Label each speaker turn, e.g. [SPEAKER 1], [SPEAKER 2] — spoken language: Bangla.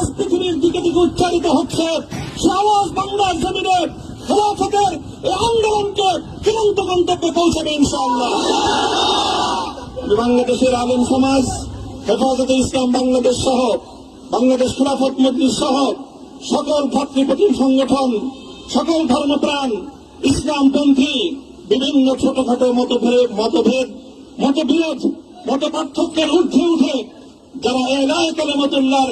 [SPEAKER 1] আজ পৃথিবীর দিকে দিকে উচ্চারিত হচ্ছে। সে আওয়াজ বাংলার জমিনে খেলাফতের এই আন্দোলনকে চূড়ান্ত গন্তব্যে পৌঁছাবে ইনশাআল্লাহ। বাংলাদেশের আলেম সমাজ, হেফাজতে ইসলাম বাংলাদেশ সহ, বাংলাদেশ খেলাফত মজলিস সহ, সকল ভাতৃপ্রতিম সংগঠন, সকল ধর্মপ্রাণ, ইসলামপন্থী, বিভিন্ন ছোটখাটো মতভেদ মতভেদ, মতবিরোধ মত পার্থক্যের ঊর্ধ্বে উঠে যারা এলায় কালেমতুল্লাহর